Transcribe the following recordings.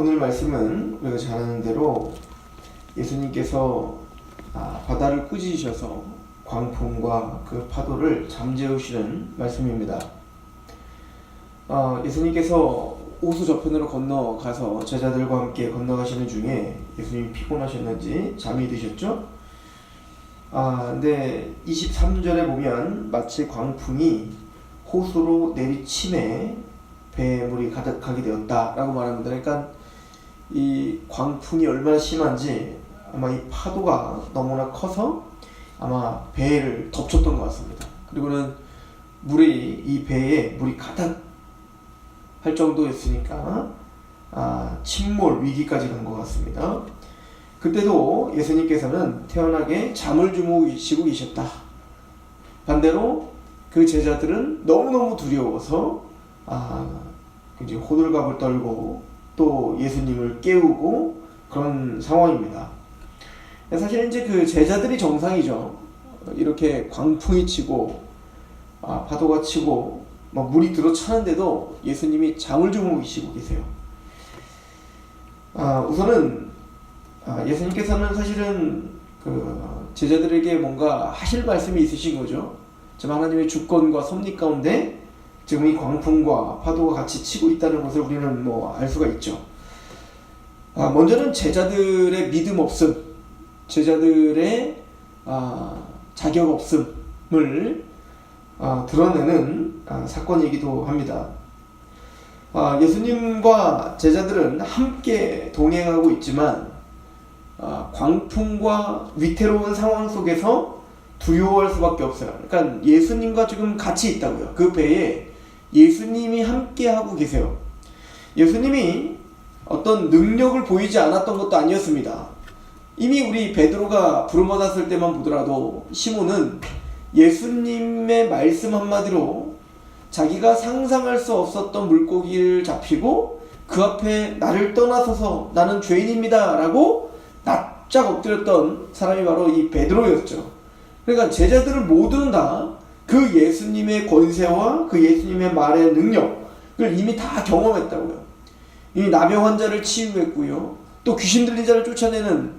오늘 말씀은 우리가 잘 아는 대로 예수님께서 아, 바다를 꾸짖으셔서 광풍과 그 파도를 잠재우시는 말씀입니다. 아, 예수님께서 호수 저편으로 건너가서 제자들과 함께 건너가시는 중에 예수님이 피곤하셨는지 잠이 드셨죠? 아, 근데 23절에 보면 마치 광풍이 호수로 내리침에 배에 물이 가득하게 되었다라고 말합니다. 그러니까 이 광풍이 얼마나 심한지 아마 이 파도가 너무나 커서 아마 배를 덮쳤던 것 같습니다. 그리고는 물이 이 배에 물이 가득 할 정도였으니까 아, 침몰 위기까지 간 것 같습니다. 그때도 예수님께서는 태연하게 잠을 주무시고 계셨다. 반대로 그 제자들은 너무너무 두려워서 아, 이제 호들갑을 떨고 또 예수님을 깨우고 그런 상황입니다. 사실 이제 그 제자들이 정상이죠. 이렇게 광풍이 치고 아, 파도가 치고 막 물이 들어차는데도 예수님이 잠을 주무시고 계세요. 아, 우선은 아, 예수님께서는 사실은 그 제자들에게 뭔가 하실 말씀이 있으신 거죠. 지금 하나님의 주권과 섭리 가운데 지금 이 광풍과 파도가 같이 치고 있다는 것을 우리는 뭐 알 수가 있죠. 아, 먼저는 제자들의 믿음 없음, 제자들의 아, 자격 없음을 아, 드러내는 아, 사건이기도 합니다. 아, 예수님과 제자들은 함께 동행하고 있지만 아, 광풍과 위태로운 상황 속에서 두려워할 수밖에 없어요. 그러니까 예수님과 지금 같이 있다고요. 그 배에 예수님이 함께 하고 계세요. 예수님이 어떤 능력을 보이지 않았던 것도 아니었습니다. 이미 우리 베드로가 부름받았을 때만 보더라도 시몬은 예수님의 말씀 한마디로 자기가 상상할 수 없었던 물고기를 잡히고 그 앞에 나를 떠나서서 나는 죄인입니다 라고 납작 엎드렸던 사람이 바로 이 베드로였죠. 그러니까 제자들은 모두는 다 그 예수님의 권세와 그 예수님의 말의 능력을 이미 다 경험했다고요. 이 나병 환자를 치유했고요. 또 귀신 들린 자를 쫓아내는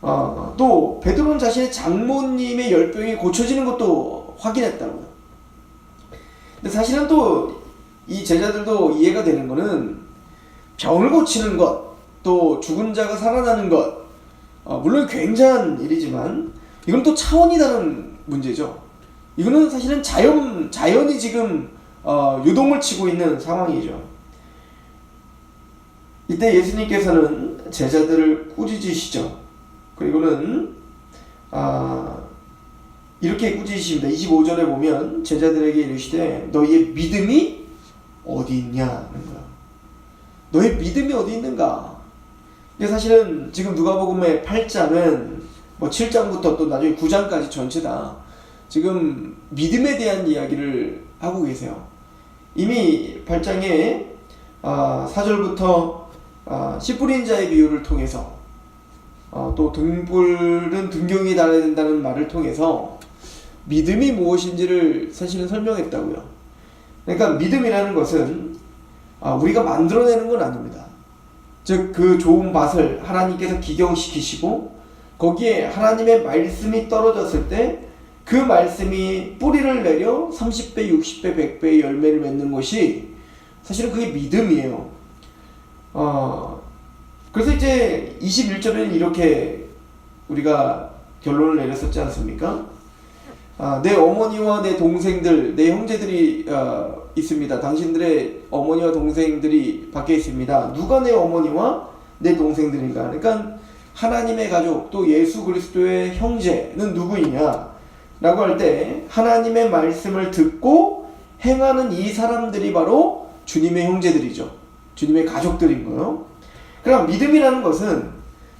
어, 또 베드로는 자신의 장모님의 열병이 고쳐지는 것도 확인했다고요. 근데 사실은 또 이 제자들도 이해가 되는 거는 병을 고치는 것, 또 죽은 자가 살아나는 것, 어, 물론 굉장한 일이지만 이건 또 차원이 다른 문제죠. 이거는 사실은 자연 자연이 지금 어, 요동을 치고 있는 상황이죠. 이때 예수님께서는 제자들을 꾸짖으시죠. 그리고는 아, 이렇게 꾸짖으십니다. 25절에 보면 제자들에게 이르시되 너희의 믿음이 어디 있냐는 거야. 너의 믿음이 어디 있는가? 근데 사실은 지금 누가복음의 8장은 뭐 7장부터 또 나중에 9장까지 전체 다 지금 믿음에 대한 이야기를 하고 계세요. 이미 8장에 아, 4절부터 아, 씨 뿌린 자의 비유를 통해서 어, 또 등불은 등경이 달아야 된다는 말을 통해서 믿음이 무엇인지를 사실은 설명했다고요. 그러니까 믿음이라는 것은 아, 우리가 만들어내는 건 아닙니다. 즉 그 좋은 맛을 하나님께서 기경시키시고 거기에 하나님의 말씀이 떨어졌을 때 그 말씀이 뿌리를 내려 30배, 60배, 100배의 열매를 맺는 것이 사실은 그게 믿음이에요. 어, 그래서 이제 21절에는 이렇게 우리가 결론을 내렸었지 않습니까? 아, 내 어머니와 내 동생들, 내 형제들이 어, 있습니다. 당신들의 어머니와 동생들이 밖에 있습니다. 누가 내 어머니와 내 동생들인가? 그러니까 하나님의 가족 또 예수 그리스도의 형제는 누구이냐? 라고 할 때 하나님의 말씀을 듣고 행하는 이 사람들이 바로 주님의 형제들이죠. 주님의 가족들인 거예요. 그럼 믿음이라는 것은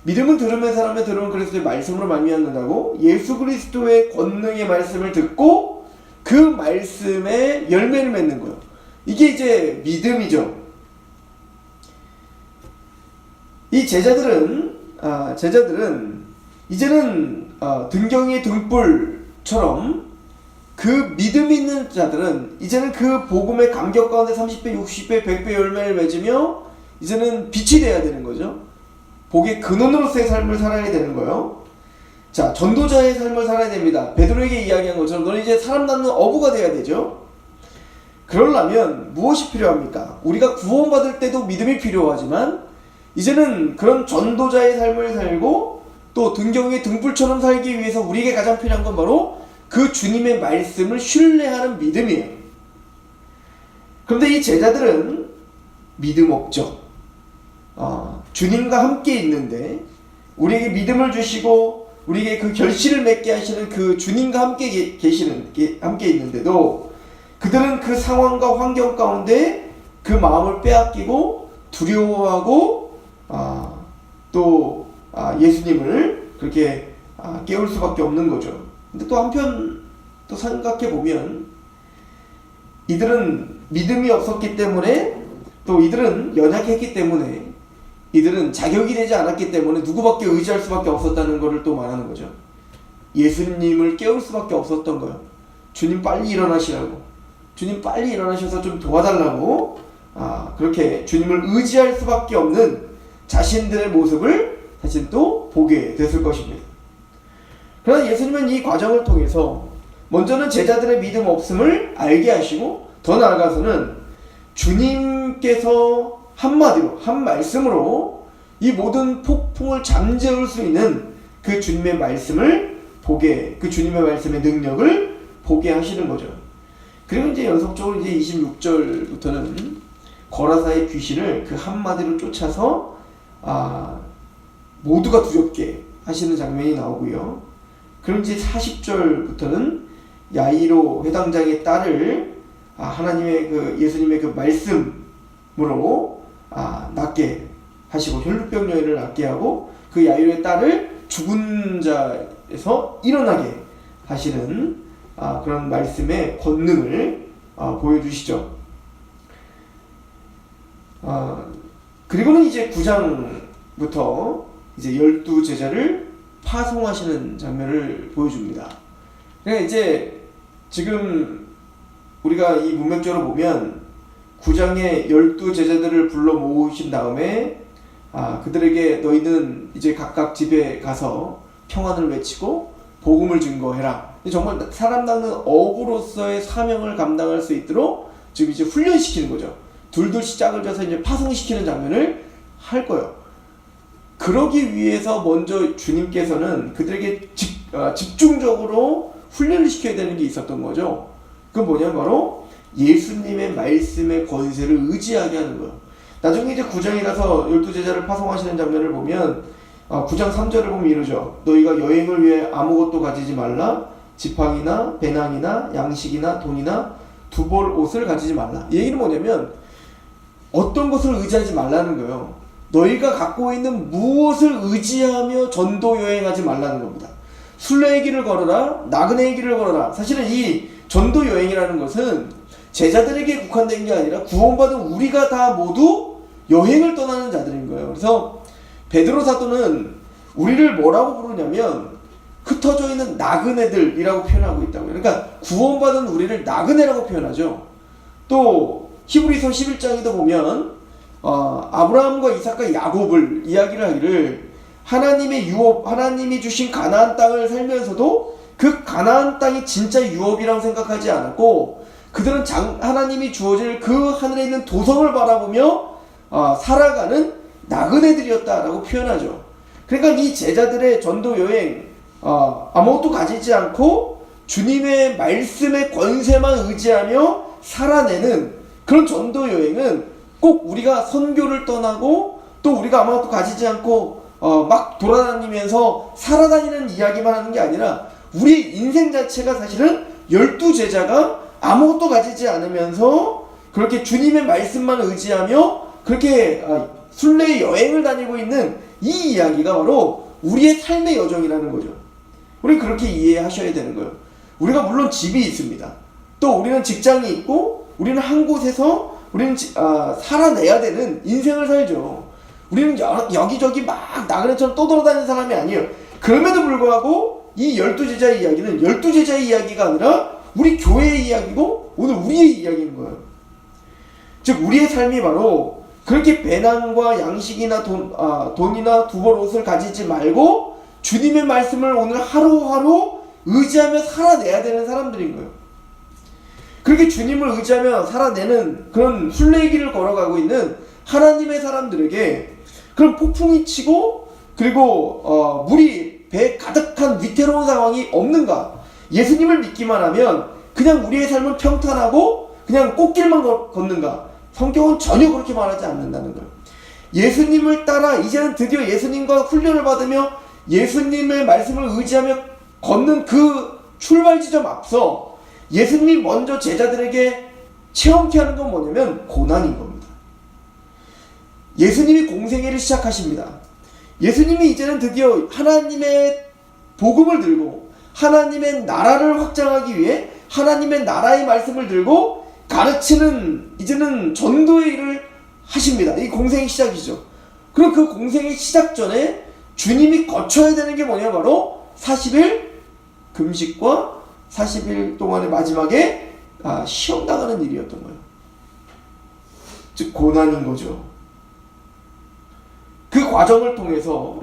믿음은 들음의 사람의 들음은 그리스도의 말씀으로 말미암는다고 예수 그리스도의 권능의 말씀을 듣고 그 말씀에 열매를 맺는 거예요. 이게 이제 믿음이죠. 이 제자들은 아, 제자들은 이제는 아, 등경이 등불 처럼 그 믿음 있는 자들은 이제는 그 복음의 감격 가운데 30배, 60배, 100배 열매를 맺으며 이제는 빛이 돼야 되는 거죠. 복의 근원으로서의 삶을 살아야 되는 거예요. 자, 전도자의 삶을 살아야 됩니다. 베드로에게 이야기한 것처럼 너는 이제 사람 낳는 어부가 돼야 되죠. 그러려면 무엇이 필요합니까? 우리가 구원받을 때도 믿음이 필요하지만 이제는 그런 전도자의 삶을 살고 또 등경의 등불처럼 살기 위해서 우리에게 가장 필요한 건 바로 그 주님의 말씀을 신뢰하는 믿음이에요. 그런데 이 제자들은 믿음 없죠. 어, 주님과 함께 있는데 우리에게 믿음을 주시고 우리에게 그 결실을 맺게 하시는 그 주님과 함께 계- 계시는 게- 함께 있는데도 그들은 그 상황과 환경 가운데 그 마음을 빼앗기고 두려워하고 아, 또 아, 예수님을 그렇게 아, 깨울 수밖에 없는 거죠. 근데 또 한편 또 생각해 보면 이들은 믿음이 없었기 때문에 또 이들은 연약했기 때문에 이들은 자격이 되지 않았기 때문에 누구밖에 의지할 수밖에 없었다는 것을 또 말하는 거죠. 예수님을 깨울 수밖에 없었던 거예요. 주님 빨리 일어나시라고. 주님 빨리 일어나셔서 좀 도와달라고. 아, 그렇게 주님을 의지할 수밖에 없는 자신들의 모습을 사실 또 보게 됐을 것입니다. 그러나 예수님은 이 과정을 통해서 먼저는 제자들의 믿음 없음을 알게 하시고 더 나아가서는 주님께서 한마디로 한 말씀으로 이 모든 폭풍을 잠재울 수 있는 그 주님의 말씀을 보게 그 주님의 말씀의 능력을 보게 하시는 거죠. 그리고 이제 연속적으로 이제 26절부터는 거라사의 귀신을 그 한마디로 쫓아서 아 모두가 두렵게 하시는 장면이 나오고요. 그럼 이제 40절부터는 야이로 회당장의 딸을 아, 하나님의 그 예수님의 그 말씀으로 아, 낫게 하시고 혈루병 여인을 낫게 하고 그 야이로의 딸을 죽은 자에서 일어나게 하시는 아, 그런 말씀의 권능을 아, 보여주시죠. 아, 그리고는 이제 9장부터 이제 열두 제자를 파송하시는 장면을 보여줍니다. 그러니까 이제 지금 우리가 이 문맥적으로 보면 9장에 열두 제자들을 불러 모으신 다음에 아, 그들에게 너희는 이제 각각 집에 가서 평안을 외치고 복음을 증거해라. 정말 사람 낳는 어부로서의 사명을 감당할 수 있도록 지금 이제 훈련시키는 거죠. 둘둘씩 짝을 져서 이제 파송시키는 장면을 할 거예요. 그러기 위해서 먼저 주님께서는 그들에게 집, 아, 집중적으로 훈련을 시켜야 되는 게 있었던 거죠. 그건 뭐냐면 바로 예수님의 말씀의 권세를 의지하게 하는 거예요. 나중에 이제 9장에 가서 열두 제자를 파송하시는 장면을 보면 아, 9장 3절을 보면 이러죠. 너희가 여행을 위해 아무것도 가지지 말라. 지팡이나 배낭이나 양식이나 돈이나 두벌 옷을 가지지 말라. 이 얘기는 뭐냐면 어떤 것을 의지하지 말라는 거예요. 너희가 갖고 있는 무엇을 의지하며 전도 여행하지 말라는 겁니다. 순례의 길을 걸어라, 나그네의 길을 걸어라. 사실은 이 전도 여행이라는 것은 제자들에게 국한된 게 아니라 구원받은 우리가 다 모두 여행을 떠나는 자들인 거예요. 그래서 베드로 사도는 우리를 뭐라고 부르냐면 흩어져 있는 나그네들이라고 표현하고 있다고요. 그러니까 구원받은 우리를 나그네라고 표현하죠. 또 히브리서 11장에도 보면 어, 아브라함과 이삭과 야곱을 이야기를 하기를 하나님의 유업, 하나님이 주신 가나안 땅을 살면서도 그 가나안 땅이 진짜 유업이라고 생각하지 않았고 그들은 장, 하나님이 주어질 그 하늘에 있는 도성을 바라보며 어, 살아가는 나그네들이었다라고 표현하죠. 그러니까 이 제자들의 전도 여행 어, 아무것도 가지지 않고 주님의 말씀의 권세만 의지하며 살아내는 그런 전도 여행은 꼭 우리가 선교를 떠나고 또 우리가 아무것도 가지지 않고 어, 막 돌아다니면서 살아다니는 이야기만 하는 게 아니라 우리 인생 자체가 사실은 열두 제자가 아무것도 가지지 않으면서 그렇게 주님의 말씀만 의지하며 그렇게 아, 순례 여행을 다니고 있는 이 이야기가 바로 우리의 삶의 여정이라는 거죠. 우리 그렇게 이해하셔야 되는 거예요. 우리가 물론 집이 있습니다. 또 우리는 직장이 있고 우리는 한 곳에서 우리는 지- 아, 살아내야 되는 인생을 살죠. 우리는 여, 여기저기 막 나그네처럼 떠돌아다니는 사람이 아니에요. 그럼에도 불구하고 이 열두 제자의 이야기는 열두 제자의 이야기가 아니라 우리 교회의 이야기고 오늘 우리의 이야기인 거예요. 즉 우리의 삶이 바로 그렇게 배낭과 양식이나 돈, 아, 돈이나 두벌 옷을 가지지 말고 주님의 말씀을 오늘 하루하루 의지하며 살아내야 되는 사람들인 거예요. 그렇게 주님을 의지하며 살아내는 그런 순례길을 걸어가고 있는 하나님의 사람들에게 그런 폭풍이 치고 그리고 어, 물이 배에 가득한 위태로운 상황이 없는가? 예수님을 믿기만 하면 그냥 우리의 삶은 평탄하고 그냥 꽃길만 걷- 걷는가? 성경은 전혀 그렇게 말하지 않는다는 거예요. 예수님을 따라 이제는 드디어 예수님과 훈련을 받으며 예수님의 말씀을 의지하며 걷는 그 출발 지점 앞서 예수님이 먼저 제자들에게 체험케 하는 건 뭐냐면 고난인 겁니다. 예수님이 공생애를 시작하십니다. 예수님이 이제는 드디어 하나님의 복음을 들고 하나님의 나라를 확장하기 위해 하나님의 나라의 말씀을 들고 가르치는 이제는 전도의 일을 하십니다. 이 공생의 시작이죠. 그럼 그 공생의 시작 전에 주님이 거쳐야 되는 게 뭐냐 바로 40일 금식과 40일 동안의 마지막에 아, 시험 당하는 일이었던 거예요. 즉 고난인 거죠. 그 과정을 통해서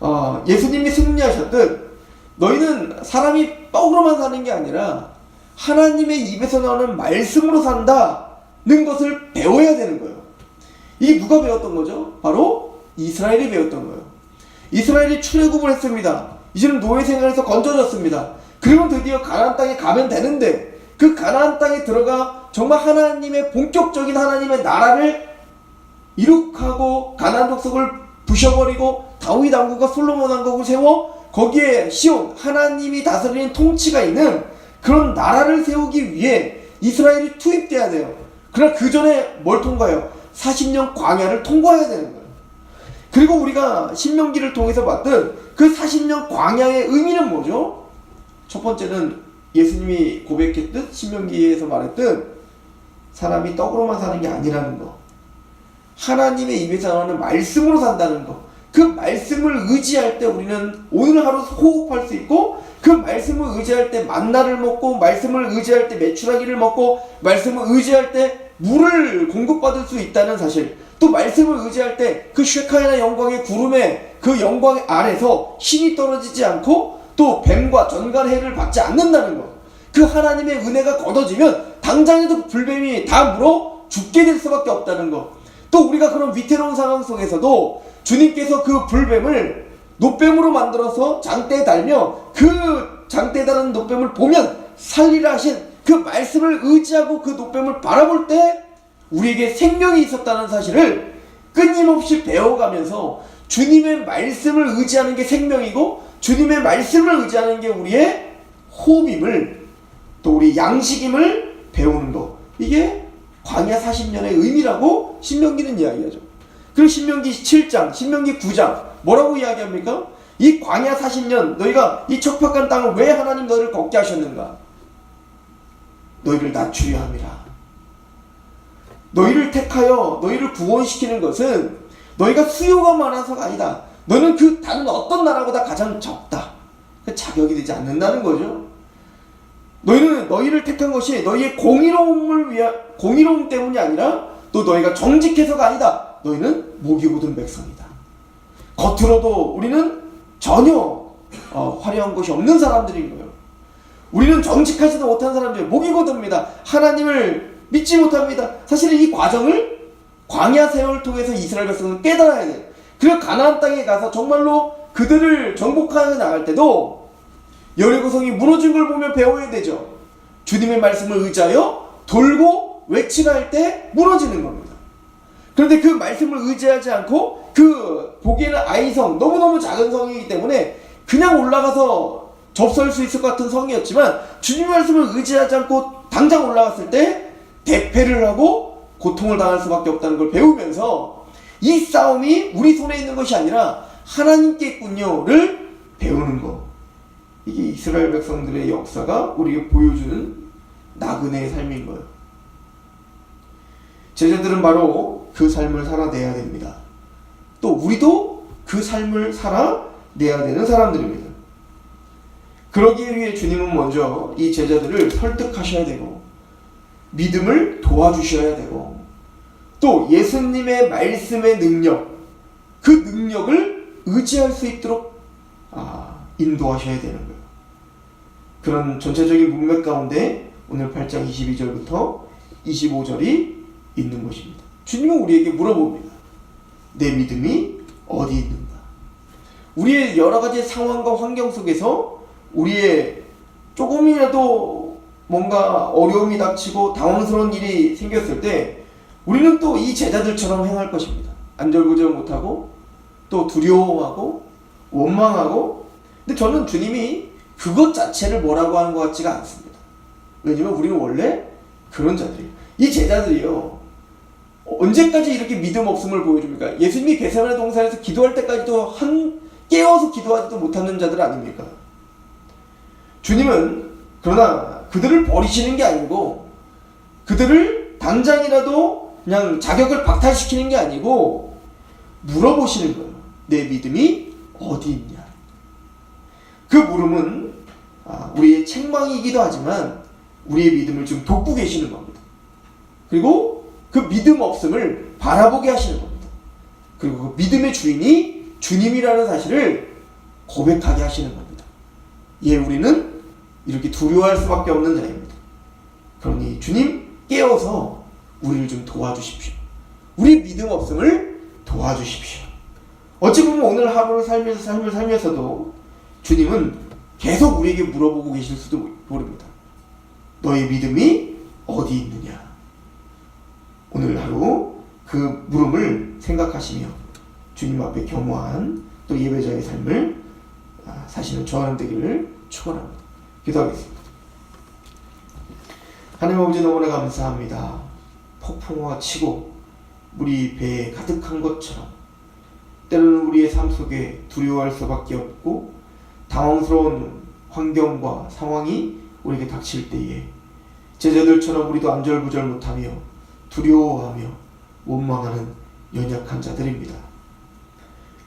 어, 예수님이 승리하셨듯 너희는 사람이 떡으로만 사는 게 아니라 하나님의 입에서 나오는 말씀으로 산다는 것을 배워야 되는 거예요. 이게 누가 배웠던 거죠? 바로 이스라엘이 배웠던 거예요. 이스라엘이 출애굽을 했습니다. 이제는 노예 생활에서 건져졌습니다. 그러면 드디어 가나안 땅에 가면 되는데 그 가나안 땅에 들어가 정말 하나님의 본격적인 하나님의 나라를 이룩하고 가나안 족속을 부셔버리고 다윗 왕국과 솔로몬 왕국을 세워 거기에 시온 하나님이 다스리는 통치가 있는 그런 나라를 세우기 위해 이스라엘이 투입돼야 돼요. 그러나 그 전에 뭘 통과해요? 40년 광야를 통과해야 되는 거예요. 그리고 우리가 신명기를 통해서 봤던 그 40년 광야의 의미는 뭐죠? 첫 번째는 예수님이 고백했듯 신명기에서 말했듯 사람이 떡으로만 사는 게 아니라는 거. 하나님의 입에서 나오는 말씀으로 산다는 거. 그 말씀을 의지할 때 우리는 오늘 하루 호흡할 수 있고 그 말씀을 의지할 때 만나를 먹고 말씀을 의지할 때 메추라기를 먹고 말씀을 의지할 때 물을 공급받을 수 있다는 사실 또 말씀을 의지할 때 그 쉐카이나 영광의 구름에 그 영광 아래서 신이 떨어지지 않고 또 뱀과 전갈해를 받지 않는다는 것. 그 하나님의 은혜가 걷어지면 당장에도 불뱀이 다 물어 죽게 될 수밖에 없다는 것. 또 우리가 그런 위태로운 상황 속에서도 주님께서 그 불뱀을 노뱀으로 만들어서 장대에 달며 그 장대에 달하는 노뱀을 보면 살리라 하신 그 말씀을 의지하고 그 노뱀을 바라볼 때 우리에게 생명이 있었다는 사실을 끊임없이 배워가면서 주님의 말씀을 의지하는 게 생명이고 주님의 말씀을 의지하는 게 우리의 호흡임을 또 우리 양식임을 배우는 거 이게 광야 40년의 의미라고 신명기는 이야기하죠. 그리고 신명기 7장, 신명기 9장 뭐라고 이야기합니까? 이 광야 40년 너희가 이 척박한 땅을 왜 하나님 너희를 걷게 하셨는가? 너희를 낮추려 함이라. 너희를 택하여 너희를 구원시키는 것은 너희가 수요가 많아서가 아니다. 너는 그 다른 어떤 나라보다 가장 적다. 그 자격이 되지 않는다는 거죠. 너희는 너희를 택한 것이 너희의 공의로움을 위한 공의로움 때문이 아니라 또 너희가 정직해서가 아니다. 너희는 목이 고든 백성이다. 겉으로도 우리는 전혀 어, 화려한 것이 없는 사람들인 거예요. 우리는 정직하지도 못한 사람들, 목이 고듭니다. 하나님을 믿지 못합니다. 사실은 이 과정을 광야 세월을 통해서 이스라엘 백성은 깨달아야 돼요. 그리고 가나안 땅에 가서 정말로 그들을 정복하여 나갈 때도 여리고성이 무너진 걸 보며 배워야 되죠. 주님의 말씀을 의지하여 돌고 외치라 할 때 무너지는 겁니다. 그런데 그 말씀을 의지하지 않고 그 보기에는 아이성 너무너무 작은 성이기 때문에 그냥 올라가서 접수할 수 있을 것 같은 성이었지만 주님 말씀을 의지하지 않고 당장 올라갔을 때 대패를 하고 고통을 당할 수밖에 없다는 걸 배우면서 이 싸움이 우리 손에 있는 것이 아니라 하나님께 있군요를 배우는 것. 이게 이스라엘 백성들의 역사가 우리에게 보여주는 나그네의 삶인 거예요. 제자들은 바로 그 삶을 살아내야 됩니다. 또 우리도 그 삶을 살아내야 되는 사람들입니다. 그러기 위해 주님은 먼저 이 제자들을 설득하셔야 되고 믿음을 도와주셔야 되고 또 예수님의 말씀의 능력, 그 능력을 의지할 수 있도록 아, 인도하셔야 되는 거예요. 그런 전체적인 문맥 가운데 오늘 8장 22절부터 25절이 있는 것입니다. 주님은 우리에게 물어봅니다. 내 믿음이 어디 있는가? 우리의 여러 가지 상황과 환경 속에서 우리의 조금이라도 뭔가 어려움이 닥치고 당황스러운 일이 생겼을 때 우리는 또 이 제자들처럼 행할 것입니다. 안절부절 못하고 또 두려워하고 원망하고 근데 저는 주님이 그것 자체를 뭐라고 하는 것 같지가 않습니다. 왜냐면 우리는 원래 그런 자들이에요. 이 제자들이요. 언제까지 이렇게 믿음 없음을 보여줍니까? 예수님이 게세마네 동산에서 기도할 때까지도 한 깨어서 기도하지도 못하는 자들 아닙니까? 주님은 그러나 그들을 버리시는 게 아니고 그들을 당장이라도 그냥 자격을 박탈시키는 게 아니고 물어보시는 거예요. 내 믿음이 어디 있냐? 그 물음은 아, 우리의 책망이기도 하지만 우리의 믿음을 좀 돕고 계시는 겁니다. 그리고 그 믿음 없음을 바라보게 하시는 겁니다. 그리고 그 믿음의 주인이 주님이라는 사실을 고백하게 하시는 겁니다. 예, 우리는 이렇게 두려워할 수밖에 없는 자입니다. 그러니 주님 깨어서 우리를 좀 도와주십시오. 우리 믿음 없음을 도와주십시오. 어찌 보면 오늘 하루를 살면서 삶을 살면서도 주님은 계속 우리에게 물어보고 계실 수도 모릅니다. 너의 믿음이 어디 있느냐? 오늘 하루 그 물음을 생각하시며 주님 앞에 겸허한 또 예배자의 삶을 아, 사시는 저하는 되기를 축원합니다. 기도하겠습니다. 하나님 아버지 너무나 감사합니다. 폭풍우가 치고 물이 배에 가득한 것처럼 때로는 우리의 삶 속에 두려워할 수밖에 없고 당황스러운 환경과 상황이 우리에게 닥칠 때에 제자들처럼 우리도 안절부절 못하며 두려워하며 원망하는 연약한 자들입니다.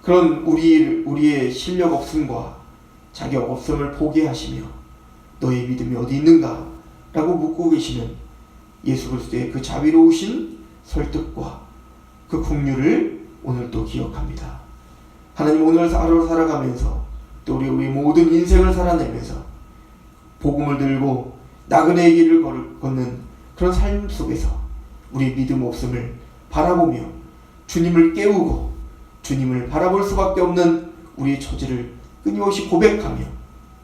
그런 우리 우리의 실력 없음과 자격 없음을 포기하시며 너의 믿음이 어디 있는가? 라고 묻고 계시는 예수 그리스도의 그 자비로우신 설득과 그 국류를 오늘 또 기억합니다. 하나님 오늘 하루 살아가면서 또 우리 우리 모든 인생을 살아내면서 복음을 들고 나그네의 길을 걸- 걷는 그런 삶 속에서 우리 믿음 없음을 바라보며 주님을 깨우고 주님을 바라볼 수밖에 없는 우리의 처지를 끊임없이 고백하며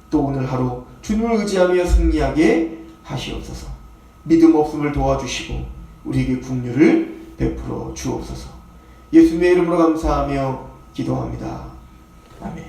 또 오늘 하루 주님을 의지하며 승리하게 하시옵소서. 믿음 없음을 도와주시고 우리에게 국류를 베풀어 주옵소서. 예수님의 이름으로 감사하며 기도합니다. 아멘.